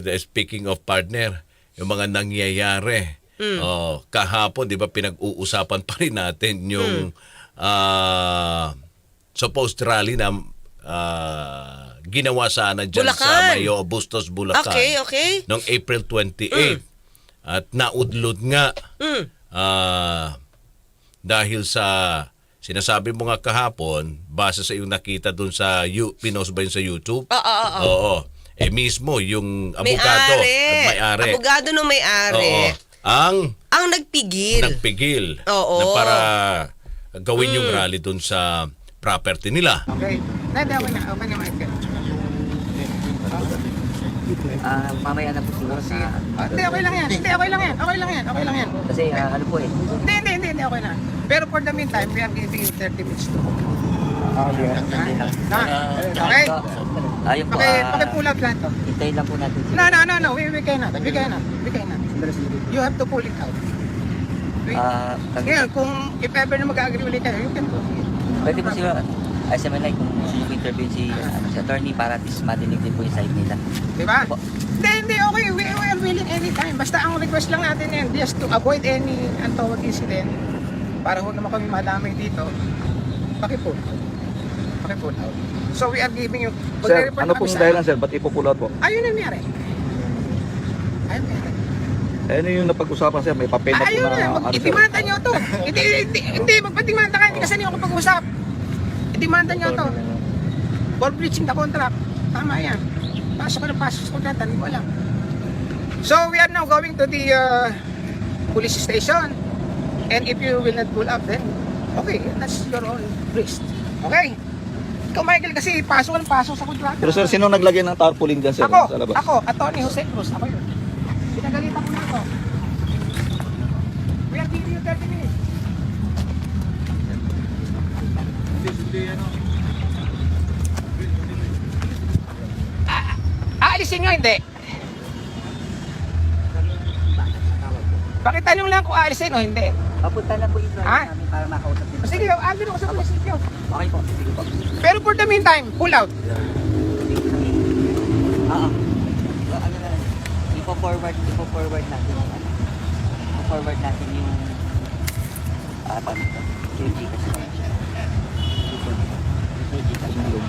the- speaking of partner, yung mga nangyayari. Oh, kahapon, di ba, pinag-uusapan pa rin natin yung ah, supposed rally na ah, ginawa sana dyan sa Bulacan. Mayo Bustos, Bulacan. Okay, okay. Noong April 28. At naudlot nga Mm. ah, dahil sa sinasabi mo nga kahapon, base sa iyong nakita doon sa you, pinost ba yun sa YouTube? Oo, oo, oo. Oo. Eh mismo, yung abogado May-ari. at may-ari. Abogado ng may-ari. Oo. Ang Ang nagpigil. nagpigil Oo. na para gawin Mm. yung rally doon sa property nila. Okay. Okay. Okay na, Michael. Ah, mamaya na po siguro sa... Ah, Hindi, okay lang yan. Hindi, okay lang yan. Okay lang yan. Okay lang yan. Kasi ah, ano po eh. Hindi, hindi, hindi, hindi. Okay na. Pero for the meantime, we are giving you 30 minutes to. Ah, yeah. Na? Okay? Ayun po, Paki, ah, paki-pull out lahat to. hintayin lang po natin. No, no, no, no. We, we cannot. We cannot. We cannot. You have to pull it out. We, Ah, kag- ngayon, kung if ever na mag-agree ulit kayo, you can pull it. pwede po siguro, ay sa Manay, kung gusto niyo po interview si, ano, si attorney para at least madinig din po yung side nila. Di ba? Opo. Hindi, hindi, okay. We, we are willing anytime. Basta ang request lang natin yan, just to avoid any untoward incident, para huwag naman kami madamay dito, pakipull. Pakipull out. So we are giving you... Sir, ano kami pong dahilan sir? Ba't ipupull out po? Ayun ang nangyari. Ayun ang nangyari. Eh, ano yung napag-usapan sir? May papel na po Ayun na na, ano, sir? mag-itimanda nyo to. Hindi, hindi, hindi, magpatimanda ka, hindi kasi niyo ako pag-usap. Itimanda nyo to. For breaching the contract. Tama yan. Pasok ka na pasok sa kontrata, hindi ko alam. So we are now going to the uh, police station. And if you will not pull up, then okay, that's your own risk. Okay? Ikaw, Michael, kasi pasok ka ng pasok sa kontrata. Pero sir, sino naglagay ng tarpaulin dyan sir? Ako, Sa labas? ako, Attorney Jose Cruz, ako yun. Pinagalitan ko na ako. We are giving you 30 minutes. Ah, Aalisin nyo, hindi. Pakita nyo lang kung aalisin o hindi. Papunta na po yung lawyer Ah? namin para makausap din. Sige, agad ako sa munisipyo. Okay po, sige po. Pero for the meantime, pull out. Oo. So, ano na lang, ipo-forward, ipo-forward natin yung ano. Ipo-forward natin yung ah, paano ito? Yung Gcash na yun. Yung Gcash na yun.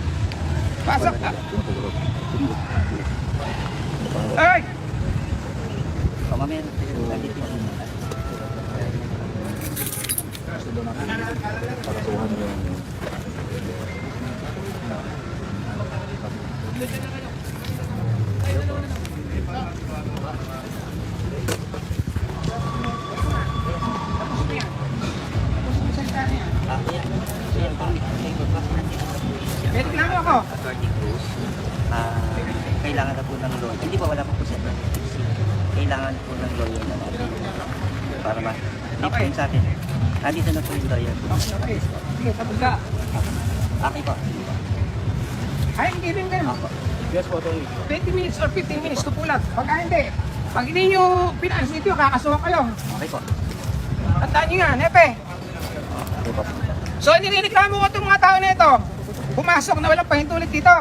Pasok. Ay! Mamaya na tayo. Natin. Reklamo ako. Attorney Cruz, ah, kailangan na po ng lawyer. Hindi pa wala pa po sa Kailangan po ng lawyer na natin. Para ma... Hindi po Okay. yung sa atin. Nandito na po yung lawyer. Okay. Sige, tapos ka. Okay po. Ay, hindi rin ganun. Ako. 20 minutes or 15 minutes to pull out. Pagka hindi, pag hindi nyo pinaalis dito, kakasuhan kayo. Okay po. Tandaan nyo nga, nepe. Okay po. So, ninireklamo ko itong mga tao na ito. Pumasok na walang pahintulit dito.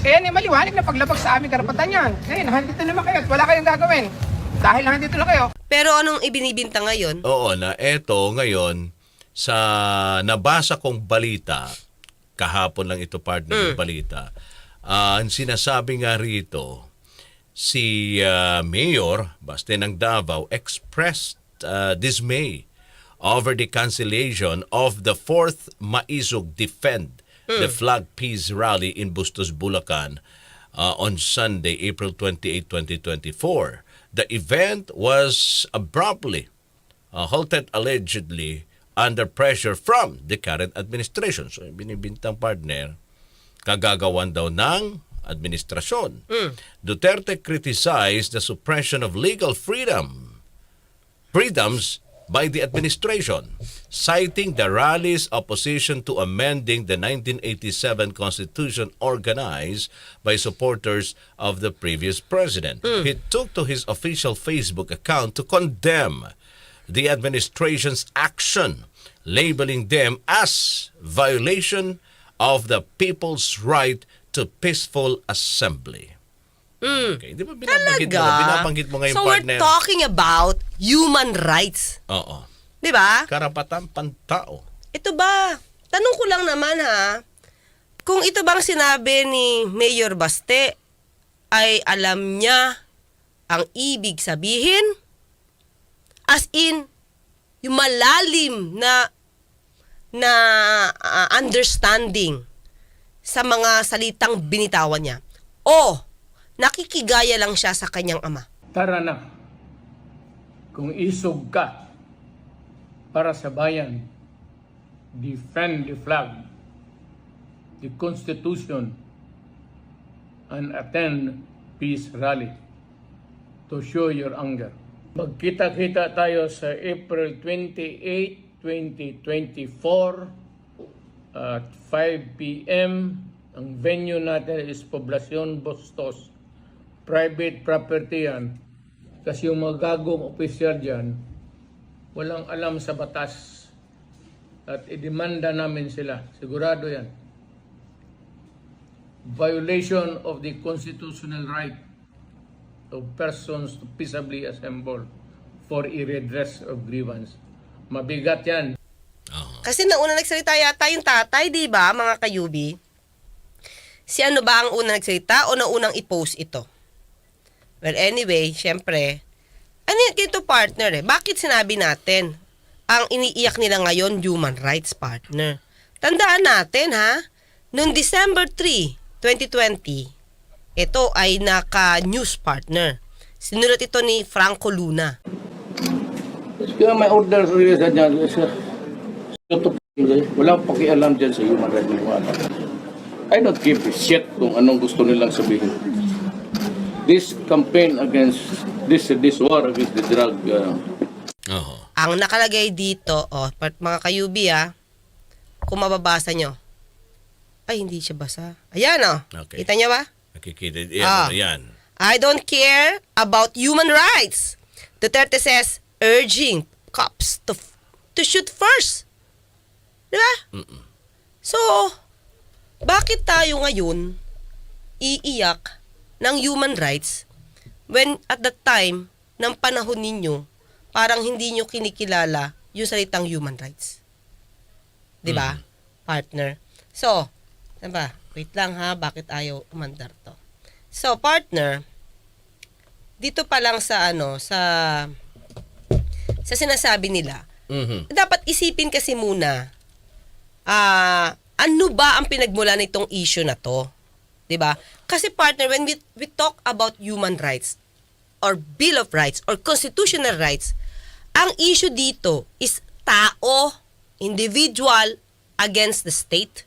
Eh, ni maliwanag na paglabag sa aming karapatan yan. Ngayon, nandito naman kayo at wala kayong gagawin. Dahil nandito lang kayo. Pero anong ibinibinta ngayon? Oo, na eto ngayon sa nabasa kong balita, kahapon lang ito partner ng balita, ah, ang sinasabi nga rito, si ah, Mayor Baste ng Davao expressed ah, dismay over the cancellation of the fourth Maisog Defend the Flag Peace Rally in Bustos, Bulacan uh, on Sunday, April 28, 2024. The event was abruptly uh, halted allegedly under pressure from the current administration. So, yung binibintang partner, kagagawan daw ng administrasyon. Duterte criticized the suppression of legal freedom freedoms by the administration, citing the rally's opposition to amending the 1987 Constitution organized by supporters of the previous president. He took to his official Facebook account to condemn the administration's action, labeling them as violation of the people's right to peaceful assembly. Mm. Okay, di ba binabanggit mo, Talaga? binabanggit mo ngayon so partner? we're talking about human rights. Oo. Di ba? Karapatan pantao. Ito ba? Tanong ko lang naman ha. Kung ito bang sinabi ni Mayor Baste ay alam niya ang ibig sabihin? As in, yung malalim na na ah, understanding sa mga salitang binitawan niya. O, nakikigaya lang siya sa kanyang ama. Tara na. Kung isog ka para sa bayan, defend the flag, the Constitution, and attend peace rally to show your anger. Magkita-kita tayo sa April 28, 2024 at 5 p.m. Ang venue natin is Poblacion Bostos. Private property yan. Kasi yung mga gagong opisyal dyan, walang alam sa batas. At idemanda namin sila. Sigurado yan. Violation of the constitutional right of persons to peaceably assemble for a redress of grievance. Mabigat yan. Oo. Kasi nauna nagsalita yata yung tatay, di ba, mga kayubi? Si ano ba ang unang nagsalita o naunang i-post ito? Well, anyway, syempre, ano yan kito partner eh? Bakit sinabi natin ang iniiyak nila ngayon human rights partner? Tandaan natin ha, noong December 3, 2020, ito ay naka-news partner. Sinulat ito ni Franco Luna. Kaya may order sa dyan, sir. Walang pakialam dyan sa human rights. I don't give a shit kung anong gusto nilang sabihin. This campaign against this this war against the drug uh, Oo. Ang nakalagay dito, oh, part mga kayubi ah, kung mababasa nyo. Ay, hindi siya basa. Ayan oh. Okay. Kita nyo ba? Nakikita. Yan, ano yan. I don't care about human rights. Duterte says, urging cops to to shoot first. Di ba? So, bakit tayo ngayon iiyak ng human rights when at that time ng panahon ninyo parang hindi nyo kinikilala yung salitang human rights. 'Di ba? Partner. So, ba? Wait lang ha, bakit ayaw umandar to? So, partner, dito pa lang sa ano, sa sa sinasabi nila, Mhm. dapat isipin kasi muna, ah, ano ba ang pinagmula nitong issue na to? 'Di ba? Kasi partner, when we, we talk about human rights, or Bill of Rights, or constitutional rights, ang issue dito is tao, individual, against the state.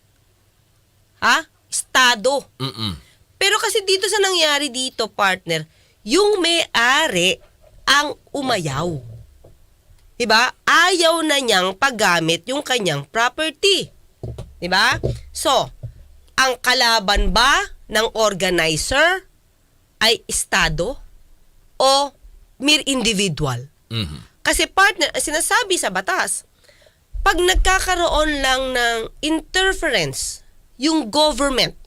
Ha? Estado. Mm-mm. Pero kasi dito sa nangyari dito, partner, yung may-ari ang umayaw. 'Di ba? Ayaw na niyang paggamit yung kanyang property. 'Di ba? So, ang kalaban ba ng organizer ay estado o mere individual? Mhm. Kasi partner, sinasabi sa batas, pag nagkakaroon lang ng interference yung government,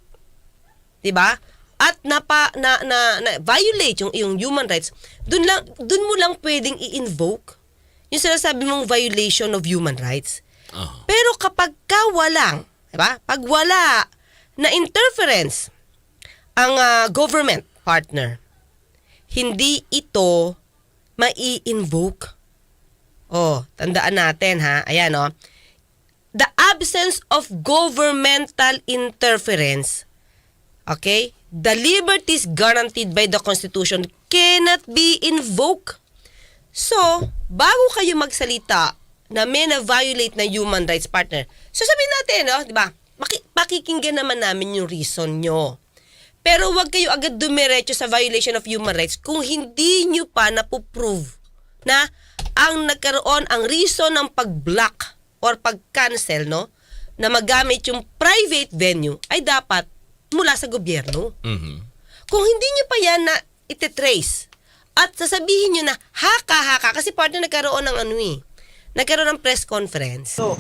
'di ba? At napa na, na, na violate yung yung human rights, dun lang dun mo lang pwedeng i-invoke yung sinasabi mong violation of human rights. Oo. Pero kapag ka walang, 'di ba? Pag wala na interference ang ah, government partner, hindi ito mai-invoke. Oh, tandaan natin ha. Ayan oh. The absence of governmental interference, okay? The liberties guaranteed by the Constitution cannot be invoked. So, bago kayo magsalita na may na-violate na human rights partner, so sabihin natin, no, di ba, maki- pakikinggan naman namin yung reason nyo. Pero wag kayo agad dumiretso sa violation of human rights kung hindi nyo pa napuprove na ang nagkaroon, ang reason ng pag-block or pag-cancel, no, na magamit yung private venue ay dapat mula sa gobyerno. Mhm. Kung hindi nyo pa yan na ititrace at sasabihin nyo na haka-haka kasi partner nagkaroon ng ano eh, nagkaroon ng press conference. So,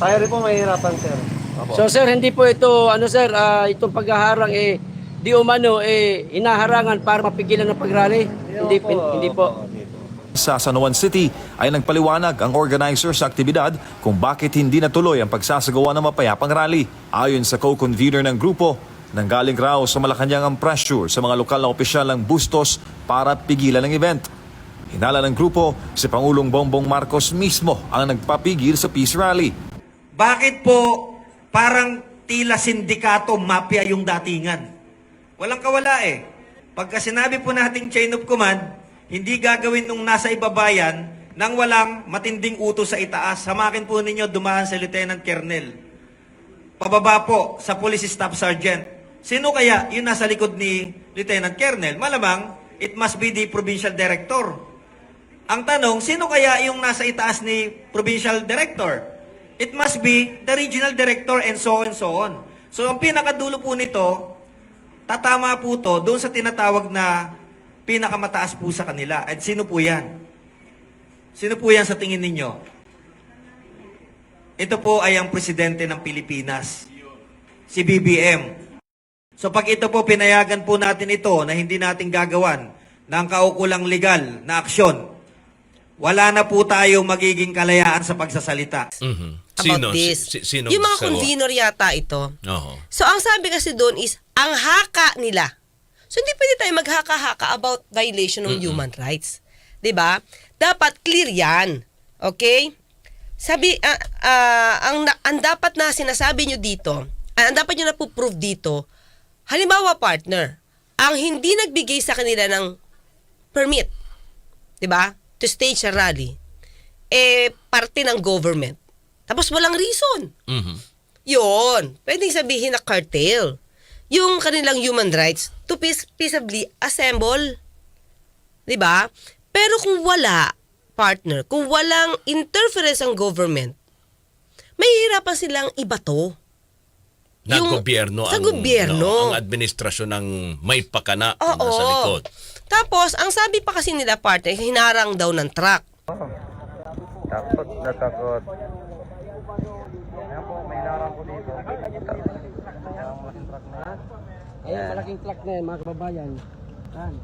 tayo rin po mahirapan, sir. So, sir, hindi po ito, ano, sir, ah, itong paghaharang, eh, di umano eh inaharangan para mapigilan ng pagrally. Hindi, pin- hindi po. Sa San Juan City ay nagpaliwanag ang organizer sa aktibidad kung bakit hindi natuloy ang pagsasagawa ng mapayapang rally. Ayon sa co-convener ng grupo, nanggaling raw sa Malacanang ang pressure sa mga lokal na opisyal ng Bustos para pigilan ang event. Hinala ng grupo, si Pangulong Bongbong Marcos mismo ang nagpapigil sa peace rally. Bakit po parang tila sindikato, mafia yung datingan? Walang kawala eh. Pagka sinabi po nating chain of command, hindi gagawin nung nasa ibabayan nang walang matinding utos sa itaas. Samakin po ninyo dumaan sa Lieutenant Colonel. Pababa po sa Police Staff Sergeant. Sino kaya yung nasa likod ni Lieutenant Colonel? Malamang, it must be the Provincial Director. Ang tanong, sino kaya yung nasa itaas ni Provincial Director? It must be the Regional Director and so on and so on. So ang pinakadulo po nito, tatama po to doon sa tinatawag na pinakamataas po sa kanila. At sino po yan? Sino po yan sa tingin ninyo? Ito po ay ang presidente ng Pilipinas. Si BBM. So pag ito po pinayagan po natin ito na hindi natin gagawan ng kaukulang legal na aksyon, wala na po tayo magiging kalayaan sa pagsasalita. Mhm. About this. Si, sino yung mga convenor yata ito. Oo. So, ang sabi kasi doon is, ang haka nila. So, hindi pwede tayo maghaka-haka about violation ng human rights. 'Di ba? Dapat clear yan. Okay? Sabi, ah, ah, ang, ang dapat na sinasabi nyo dito, ah, ang dapat nyo na prove dito, halimbawa partner, ang hindi nagbigay sa kanila ng permit, 'di ba? To stage a rally, eh, parte ng government. Tapos walang reason. Mhm. Yun. Pwedeng sabihin na cartel. Yung kanilang human rights to peace, peaceably assemble. 'Di ba? Pero kung wala, partner, kung walang interference ang government, mahihirapan silang ibato. Ng Yung- gobyerno. sa ang, gobyerno. no, ang administrasyon ng may pakana na nasa likod. Tapos, ang sabi pa kasi nila partner, hinarang daw ng truck. Takot na takot. Po dito. Ayan, malaking truck na yan, mga kababayan. Yan.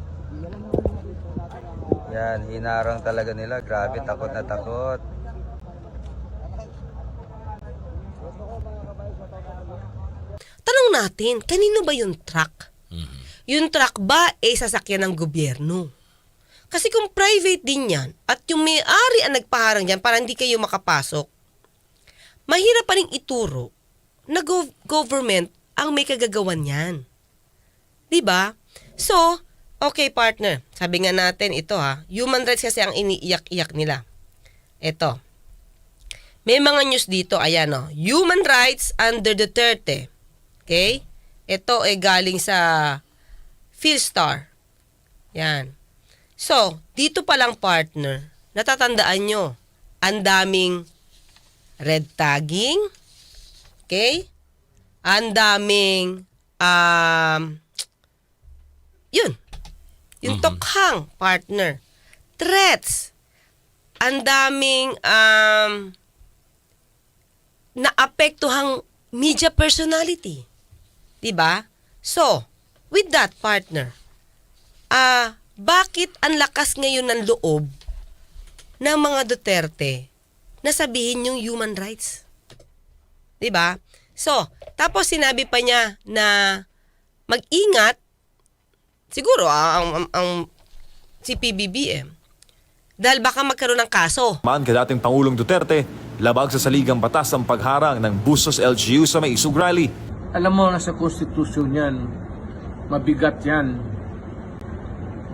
Yan, hinarang talaga nila. Grabe, takot na takot. Tanong natin, kanino ba yung truck? Yung truck ba ay sasakyan ng gobyerno? Kasi kung private din yan at yung may-ari ang nagpaharang dyan para hindi kayo makapasok, mahirap pa rin ituro na gov- government ang may kagagawan yan. 'Di ba? So, okay partner, sabi nga natin ito ha, human rights kasi ang iniiyak-iyak nila. Ito, may mga news dito, ayan o. Human rights under Duterte. Okay? Ito ay galing sa Philstar. Yan. So, dito pa lang partner, natatandaan nyo, ang daming red tagging, okay? Ang daming, um, yun, yung tokhang partner, threats, ang daming, um, naapektuhang media personality. 'Di ba? So, with that partner, ah bakit ang lakas ngayon ng loob ng mga Duterte na sabihin yung human rights? 'Di ba? So, tapos sinabi pa niya na mag-ingat siguro ah, ang, ang, ang si PBBM dahil baka magkaroon ng kaso. Man ka dating Pangulong Duterte, labag sa saligang batas ang pagharang ng Bustos LGU sa may isug rally. Alam mo, nasa konstitusyon yan, mabigat yan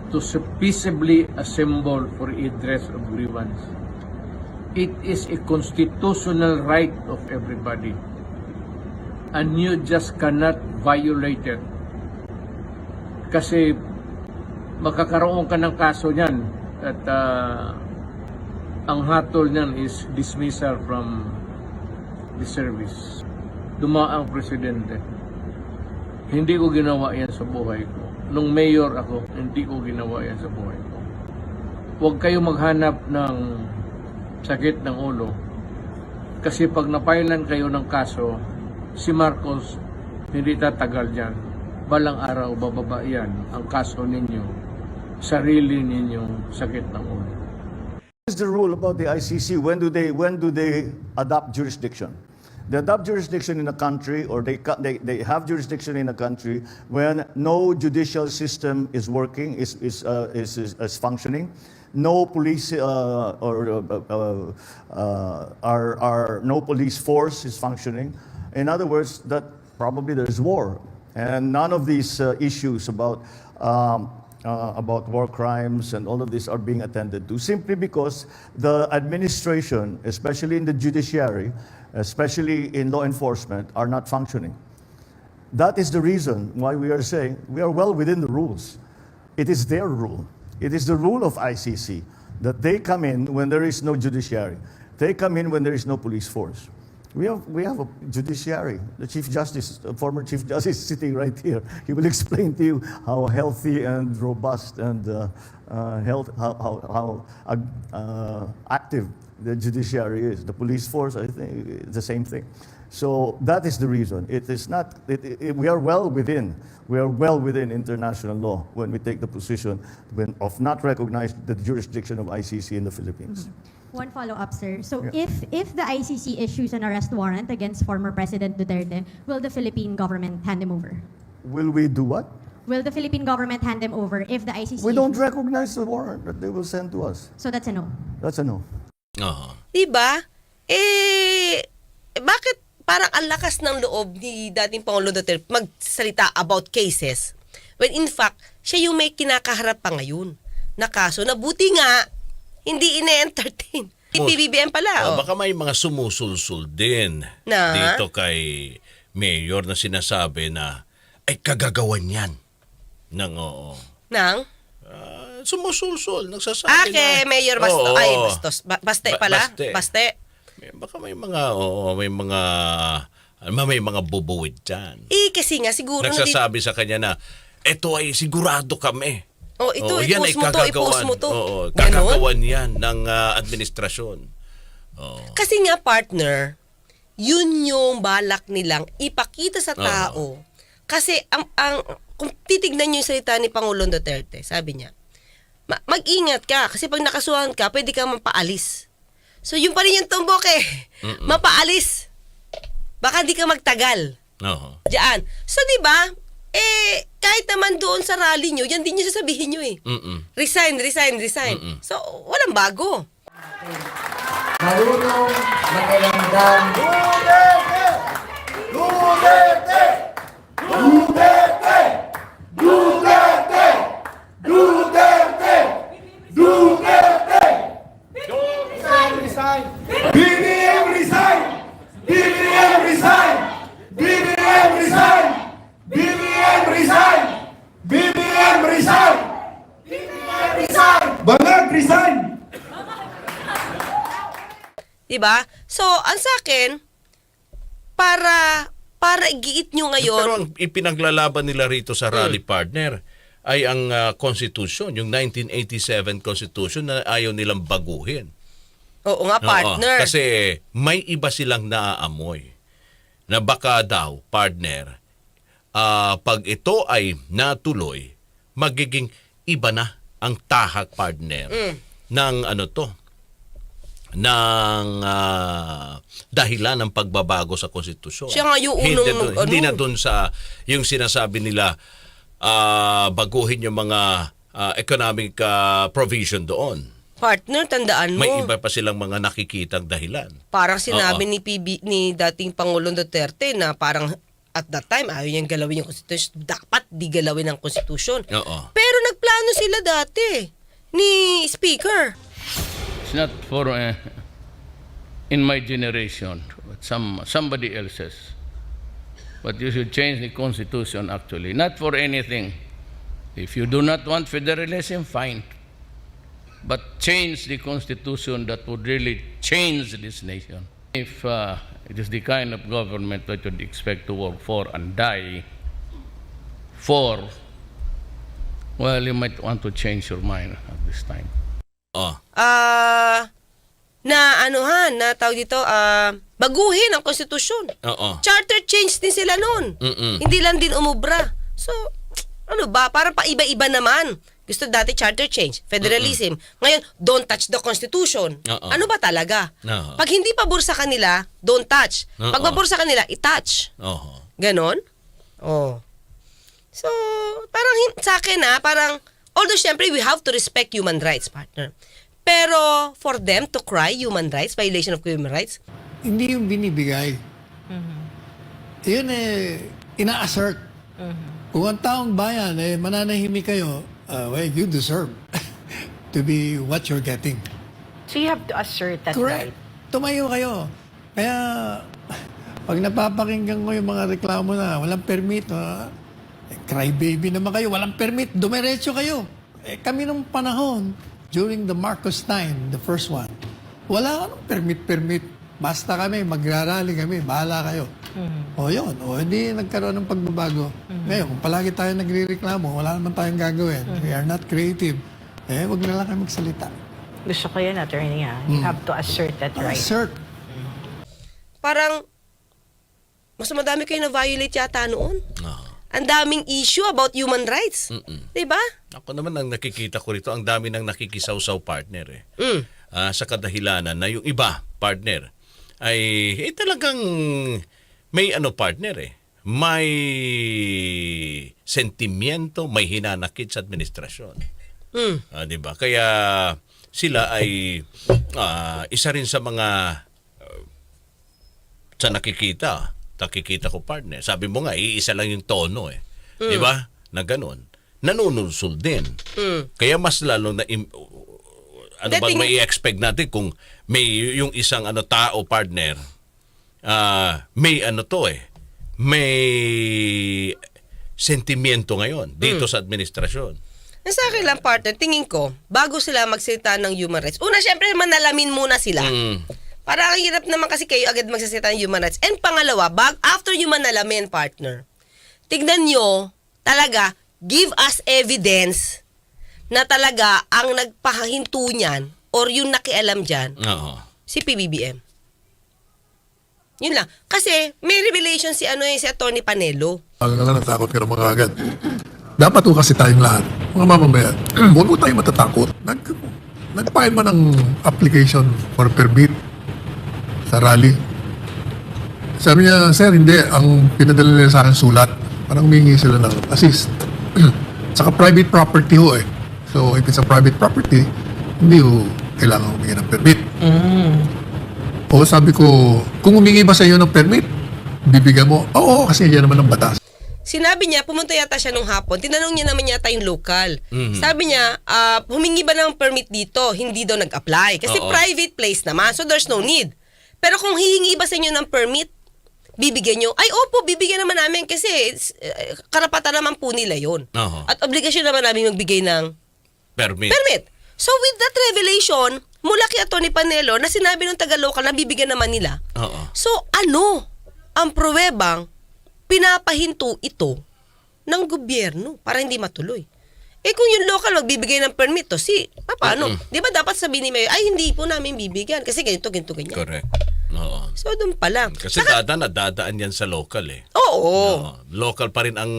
to peaceably assemble for redress of grievance. It is a constitutional right of everybody. And you just cannot violate it. Kasi makakaroon ka ng kaso niyan at ah, ang hatol niyan is dismissal from the service. Dumaang presidente. Hindi ko ginawa yan sa buhay ko. Nung mayor ako, hindi ko ginawa yan sa buhay ko. Huwag kayo maghanap ng sakit ng ulo. Kasi pag napailan kayo ng kaso, si Marcos hindi tatagal dyan. balang araw bababa yan ang kaso ninyo, sarili ninyong sakit ng ulo. What is the rule about the ICC? When do they when do they adopt jurisdiction? They adopt jurisdiction in a country, or they, they, they have jurisdiction in a country when no judicial system is working, is, is, uh, is, is, is functioning, no police uh, or uh, uh, uh, our, our, no police force is functioning. In other words, that probably there's war, and none of these uh, issues about um, uh, about war crimes and all of this are being attended to simply because the administration, especially in the judiciary, especially in law enforcement, are not functioning. That is the reason why we are saying we are well within the rules. It is their rule. It is the rule of ICC that they come in when there is no judiciary. They come in when there is no police force. We have, we have a judiciary. The Chief Justice, the former Chief Justice, sitting right here. He will explain to you how healthy and robust and uh, uh, health, how, how, how uh, active the judiciary is. The police force, I think, the same thing. So that is the reason. It is not. It, it, we are well within. We are well within international law when we take the position when, of not recognizing the jurisdiction of ICC in the Philippines. One follow-up, sir. So Yeah. if if the ICC issues an arrest warrant against former President Duterte, will the Philippine government hand him over? Will we do what? Will the Philippine government hand him over if the ICC? We don't recognize the warrant that they will send to us. So that's a no. That's a no. Oo. Diba? Eh, bakit parang ang lakas ng loob ni dating Pangulo Duterte magsalita about cases when in fact, siya yung may kinakaharap pa ngayon na kaso na buti nga hindi ine-entertain. PBBM pala. Ah, oh. baka may mga sumusulsul din Na? dito kay Mayor na sinasabi na ay kagagawan yan ng oo. Nang? Ah, sumusulsul, nagsasabi Ah, na. kay Mayor Basto. Oo. Ay, Bastos. Ba- Baste Ba- pala? Baste. Baste. May- Baka may mga, oo, may mga, ano, may mga bubuwid dyan. Eh, kasi nga siguro Nagsasabi sa kanya na, eto ay sigurado kami. Oh, ito, Oo, yan i-post ay mo to, i-post mo to. Oo, Ganon? kagagawan yan ng ah, administrasyon. Oo. Kasi nga partner, yun yung balak nilang ipakita sa tao. Kasi ang, ang kung titignan niyo yung salita ni Pangulong Duterte, sabi niya, "Ma- mag-ingat ka kasi pag nakasuhan ka, pwede kang mapaalis. So yun pa rin yung tumbok eh. Mapaalis. Baka di ka magtagal. Oo. Diyan. So di ba? Eh kahit naman doon sa rally nyo, yan din yung sasabihin nyo eh. Mm-mm. Resign, resign, resign. Mm-mm. So walang bago. Marunong makiramdam BBM resign! BBM resign! BBM resign! BBM resign! BBM resign! BBM resign! Bangag resign! Diba? So, ang sa akin, para para igiit nyo Pero ngayon, ang ipinaglalaban nila rito sa rally partner ay ang ah, Constitution, yung 1987 Constitution na ayaw nilang baguhin. Oo nga partner. Oo, kasi may iba silang naaamoy na baka daw, partner, ah, pag ito ay natuloy, magiging iba na ang tahak partner Mm. ng ano to, ng ah, dahilan ng pagbabago sa konstitusyon. Siya nga yung hindi, mag- hindi ano. na dun sa yung sinasabi nila ah, baguhin yung mga ah, economic ah, provision doon. Partner, tandaan mo. May iba pa silang mga nakikitang dahilan. Parang sinabi Oo. ni PB, ni dating Pangulong Duterte na parang at that time ayaw niyang galawin yung konstitusyon. Dapat di galawin ang konstitusyon. Oo. Pero nagplano sila dati ni Speaker. It's not for uh, in my generation, but some somebody else's. But you should change the constitution actually, not for anything. If you do not want federalism, fine. But change the constitution that would really change this nation. If uh, it is the kind of government that you'd expect to work for and die for, well, you might want to change your mind at this time. Oh. Ah, na ano ha, na tawag dito, ah, baguhin ang konstitusyon. Oo. Charter change din sila noon. Hindi lang din umubra. So, ano ba? Parang paiba-iba naman. Gusto dati charter change, federalism. Ngayon, don't touch the constitution. Oo. Ano ba talaga? Oo. Pag hindi pabor sa kanila, don't touch. Pag Oo. pabor sa kanila, i-touch. Oo. Ganon? Oh. So, parang sa akin ah, parang, although syempre we have to respect human rights, partner. Pero for them to cry human rights, violation of human rights, hindi yung binibigay. Yun eh, ina-assert. Kung ang taong bayan eh, mananahimik kayo, uh, well, you deserve to be what you're getting. So you have to assert that Correct. right. Tumayo kayo. Kaya, pag napapakinggan ko yung mga reklamo na walang permit, uh, cry baby naman kayo, walang permit, dumiretso kayo. Eh, kami nung panahon, during the Marcos time, the first one, wala anong permit-permit. Basta kami, magrarally kami, bahala kayo. O yun, o hindi nagkaroon ng pagbabago. Ngayon, kung palagi tayo nagre-reklamo, wala naman tayong gagawin. We are not creative. Eh, wag na lang kayo magsalita. Gusto ko yan, attorney. ah. You have to assert that right. Assert. parang mas madami kayo na violate yata noon. Oo. Ang daming issue about human rights. Mm-mm. 'Di ba? Ako naman ang nakikita ko rito, ang dami nang nakikisaw-saw partner eh. Mm. Ah, sa kadahilanan na yung iba, partner, ay eh, talagang may ano partner eh. May sentimiento, may hinanakit sa administrasyon. Mm. Ah, 'di ba? Kaya sila ay ah, isa rin sa mga ah, sa nakikita, nakikita ko partner. Sabi mo nga iisa lang yung tono eh. 'Di ba? Na ganun. Nanunulsul din. Mm. Kaya mas lalo na ano bang may expect natin kung may yung isang ano tao partner ah may ano to eh may sentimiento ngayon dito Hmm. sa administrasyon. Sa akin lang, partner, tingin ko, bago sila magsalita ng human rights, una, syempre, manalamin muna sila. Mm. Para ang hirap naman kasi kayo agad magsasalita ng human rights. And pangalawa, bag, after yung manalamin, partner, tignan nyo, talaga, give us evidence na talaga ang nagpahinto niyan or yung nakialam dyan, Oo. si PBBM. Yun lang. Kasi may revelation si ano eh, si Attorney Panelo. Ang nga natakot ka ng mga agad. Dapat po kasi tayong lahat, mga mamamayan, huwag po tayong matatakot. Nag, nag-file man ng application for permit sa rally. Sabi niya, sir, hindi. Ang pinadala nila sa akin sulat. Parang humingi sila ng assist. Saka private property ho eh. So, if it's a private property, hindi ho kailangan humingi ng permit. O sabi ko, kung humingi ba sa iyo ng permit, bibigyan mo, oo, kasi yan naman ang batas. Sinabi niya, pumunta yata siya nung hapon, tinanong niya naman yata yung local. Mhm. Sabi niya, ah, humingi ba ng permit dito? Hindi daw nag-apply. Kasi Oo. private place naman, so there's no need. Pero kung hihingi ba sa inyo ng permit, bibigyan nyo, ay opo, bibigyan naman namin kasi eh, karapatan naman po nila yon Oo. At obligasyon naman namin magbigay ng Permit. permit. So with that revelation, mula kay Atty. Panelo na sinabi ng taga-local na bibigyan naman nila, Oo. So ano ang pruwebang pinapahinto ito ng gobyerno para hindi matuloy? Eh kung yung local magbibigay ng permit to, si, paano? Mm-mm. Di ba dapat sabihin ni Mayor, ay hindi po namin bibigyan kasi ganito, ganito, ganyan. Correct. Oo. So doon pa lang. Kasi dadaan at dadaan yan sa local eh. Oo. Oo. Local pa rin ang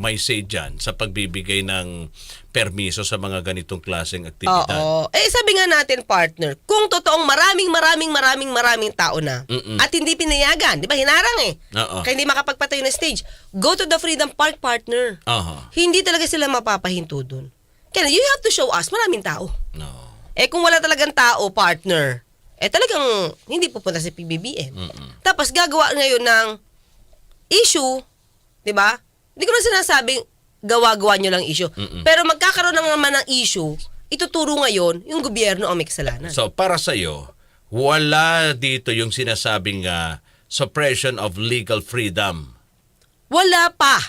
may say dyan sa pagbibigay ng permiso sa mga ganitong klaseng aktibidad. Oo. Eh sabi nga natin partner, kung totoong maraming maraming maraming maraming tao na Mm-mm. at hindi pinayagan, di ba hinarang eh. Oo. Kaya hindi makapagpatayo ng stage. Go to the Freedom Park partner. Aha. Hindi talaga sila mapapahinto dun. Kaya you have to show us maraming tao. No. Eh kung wala talagang tao, partner, eh talagang hindi pupunta sa PBBM. Mm-mm. Tapos gagawa ngayon ng issue, di ba? Hindi ko na sinasabing gawa-gawa nyo lang issue. Mm-mm. Pero magkakaroon na naman ng issue, ituturo ngayon yung gobyerno ang may kasalanan. So para sa iyo, wala dito yung sinasabing ah, suppression of legal freedom. Wala pa.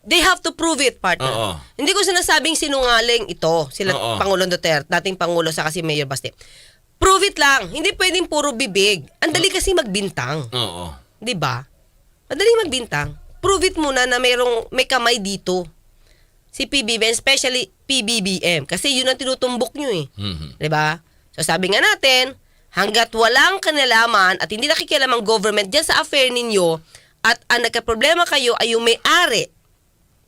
They have to prove it, partner. Oo. Hindi ko sinasabing sinungaling ito, sila Oo. Pangulong Duterte, dating Pangulo sa kasi Mayor Baste. Prove it lang. Hindi pwedeng puro bibig. Ang dali kasi magbintang. Oo. 'Di ba? Madali magbintang. Prove it muna na mayroong may kamay dito. Si PBBM, especially PBBM. Kasi yun ang tinutumbok nyo eh. Mhm. 'Di ba? So sabi nga natin, hanggat walang kanalaman at hindi nakikialam ang government diyan sa affair ninyo at ang nagka-problema kayo ay yung may-ari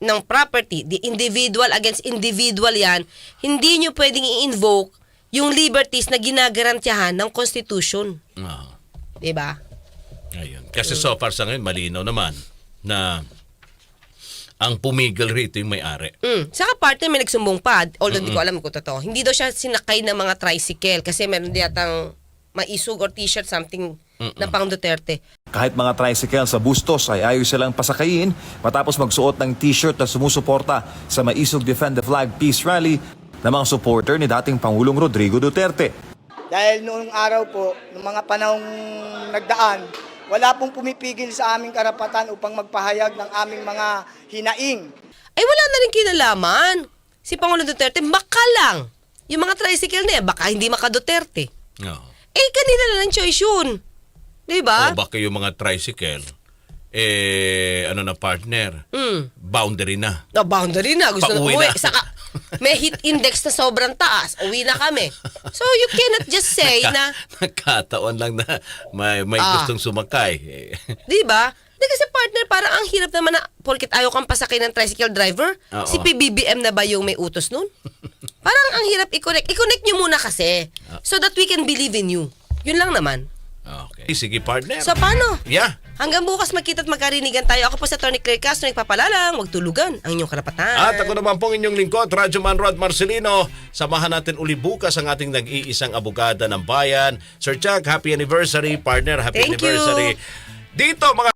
ng property, the individual against individual yan, hindi nyo pwedeng i-invoke yung liberties na ginagarantiyahan ng Constitution. Ah, 'Di ba? ayun. Kasi so far sa ngayon, malinaw naman na ang pumigil rito yung may-ari. Mm. Saka partner may nagsumbong pa, although hindi ko alam kung totoo. Hindi daw siya sinakay ng mga tricycle kasi meron diyatang maisug or t-shirt something na pang Duterte. Kahit mga tricycle sa Bustos ay ayaw silang pasakayin matapos magsuot ng t-shirt na sumusuporta sa Maisog Defend the Flag Peace Rally ng mga supporter ni dating Pangulong Rodrigo Duterte. Dahil noong araw po, noong mga panahong nagdaan, wala pong pumipigil sa aming karapatan upang magpahayag ng aming mga hinaing. Ay wala na rin kinalaman. Si Pangulong Duterte, baka lang. Yung mga tricycle na yan, baka hindi maka Duterte. Oo. Eh, kanila na lang choice yun. Di ba? O baka yung mga tricycle, eh, ano na partner, Mm. boundary na. Na boundary na. Gusto Pauwi na na. Saka, may heat index na sobrang taas. Uwi na kami. So, you cannot just say na, Nagkataon lang na may, may Ah. gustong sumakay. Di ba? Di kasi partner, parang ang hirap naman na, porkit ayaw kang pasakay ng tricycle driver, Oo. si PBBM na ba yung may utos nun? parang ang hirap i-connect. I-connect nyo muna kasi, so that we can believe in you. Yun lang naman. Okay. Sige partner. So, paano? yeah. Hanggang bukas magkita at magkarinigan tayo. Ako po sa Tony Claire Castro, nagpapalalang, huwag tulugan ang inyong karapatan. At ako naman pong inyong lingkod, Radyo Man Rod Marcelino. Samahan natin uli bukas ang ating nag-iisang abogada ng bayan. Sir Chuck, happy anniversary. Partner, happy Thank you. anniversary. Dito mga